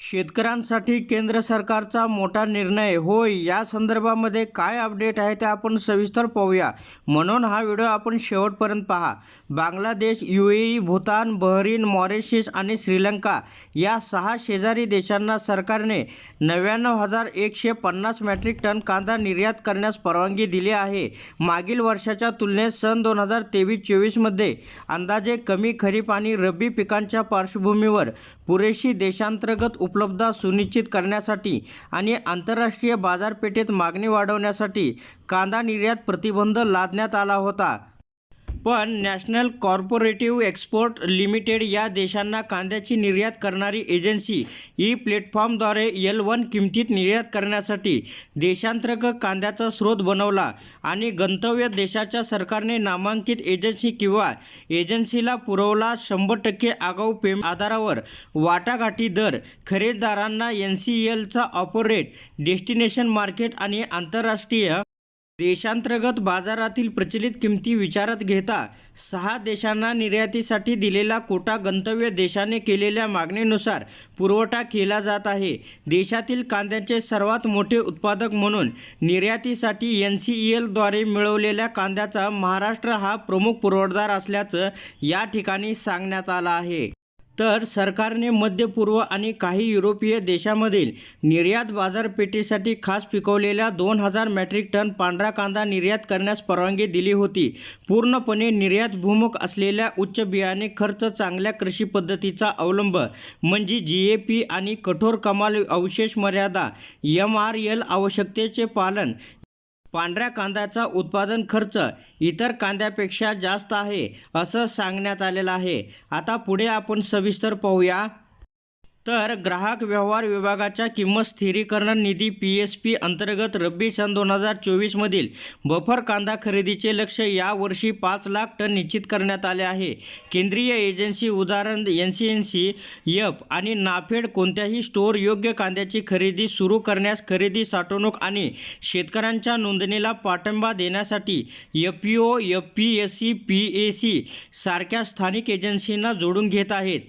शेतकऱ्यांसाठी केंद्र सरकारचा मोठा निर्णय होय या संदर्भामध्ये काय अपडेट आहे ते आपण सविस्तर पाहूया. म्हणून हा व्हिडिओ आपण शेवटपर्यंत पहा. Bangladesh U A E Bhutan Bahrain Mauritius आणि श्रीलंका या सहा शेजारी देशांना सरकारने नव्याण्णव हजार एकशे पन्नास मॅट्रिक टन कांदा निर्यात करण्यास परवानगी दिली आहे. मागील वर्षाच्या तुलनेत सन दोन हजार तेवीस चोवीसमध्ये अंदाजे कमी खरीप आणि रब्बी पिकांच्या पार्श्वभूमीवर पुरेशी देशांतर्गत उप उपलब्धता सुनिश्चित करण्यासाठी आणि आंतरराष्ट्रीय बाजारपेठेत मागणी वाढवण्यासाठी कांदा निर्यात प्रतिबंध लादण्यात आला होता. पण नॅशनल कॉर्पोरेटिव्ह एक्सपोर्ट लिमिटेड या देशांना कांद्याची निर्यात करणारी एजन्सी ई प्लॅटफॉर्मद्वारे एल वन किमतीत निर्यात करण्यासाठी देशांतर्गत कांद्याचा स्रोत बनवला आणि गंतव्य देशाच्या सरकारने नामांकित एजन्सी किंवा एजन्सीला पुरवला शंभर टक्के आगाऊ पेमेंट आधारावर वाटाघाटी दर खरेदीदारांना एन सी एलचा ऑपरेट डेस्टिनेशन मार्केट आणि आंतरराष्ट्रीय देशांतर्गत बाजारातील प्रचलित किमती विचारात घेता सहा देशांना निर्यातीसाठी दिलेला कोटा गंतव्य देशाने केलेल्या मागणीनुसार पुरवठा केला जात आहे. देशातील कांद्याचे सर्वात मोठे उत्पादक म्हणून निर्यातीसाठी एन सी ई एलद्वारे मिळवलेल्या कांद्याचा महाराष्ट्र हा प्रमुख पुरवठादार असल्याचं या ठिकाणी सांगण्यात आलं आहे. तर सरकारने मध्य पूर्व आणि काही युरोपीय देशामधील निर्यात बाजारपेठेसाठी खास पिकवलेल्या दोन हजार मॅट्रिक टन पांढरा कांदा निर्यात करण्यास परवानगी दिली होती. पूर्णपणे निर्यातभिमुख असलेल्या उच्च बियाणे खर्च चांगल्या कृषी पद्धतीचा अवलंब म्हणजे जी ए पी आणि कठोर कमाल अवशेष मर्यादा एम आर एल आवश्यकतेचे पालन पांढऱ्या कांद्याचा उत्पादन खर्च इतर कांद्यापेक्षा जास्त आहे असं सांगण्यात आलेलं आहे. आता पुढे आपण सविस्तर पाहूया. तर ग्राहक व्यवहार विभागाच्या किंमत स्थिरीकरण निधी पी एस पी अंतर्गत रब्बी सन दोन हजार चोवीसमधील बफर कांदा खरेदीचे लक्ष यावर्षी पाच लाख टन निश्चित करण्यात आले आहे. केंद्रीय एजन्सी उदाहरण एन सी एन सी यप आणि नाफेड कोणत्याही स्टोअर योग्य कांद्याची खरेदी सुरू करण्यास खरेदी साठवणूक आणि शेतकऱ्यांच्या नोंदणीला पाठिंबा देण्यासाठी F P O F P S C P A C सारख्या स्थानिक एजन्सींना जोडून घेत आहेत.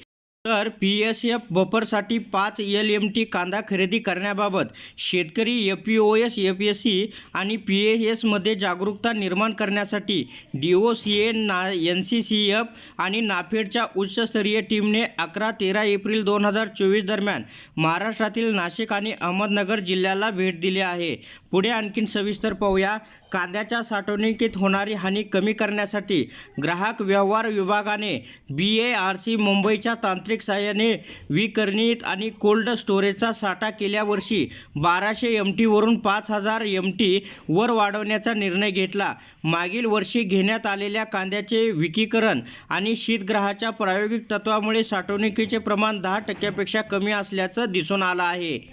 तर पी एस एफ बफरसाठी पाच एल एम टी कांदा खरेदी करण्याबाबत शेतकरी F P O S F S C आणि पी एस एसमध्ये जागरूकता निर्माण करण्यासाठी डी ओ सी ए ना एन सी सी एफ आणि नाफेडच्या उच्चस्तरीय टीमने अकरा तेरा एप्रिल दोन हजार चोवीस दरम्यान महाराष्ट्रातील नाशिक आणि अहमदनगर जिल्ह्याला भेट दिली आहे. पुढे आणखीन सविस्तर पाहूया. कांद्याच्या साठवणुकीत होणारी हानी कमी करण्यासाठी ग्राहक व्यवहार विभागाने बी ए आर सी मुंबईच्या तांत्रिक सहाय्याने विकरणीत आणि कोल्ड स्टोरेजचा साठा केल्या वर्षी बाराशे एम टीवरून पाच हजार एम टी वर वाढवण्याचा निर्णय घेतला. मागील वर्षी घेण्यात आलेल्या कांद्याचे विकीकरण आणि शीतग्रहाच्या प्रायोगिक तत्वामुळे साठवणुकीचे प्रमाण दहा टक्क्यापेक्षा कमी असल्याचं दिसून आलं आहे.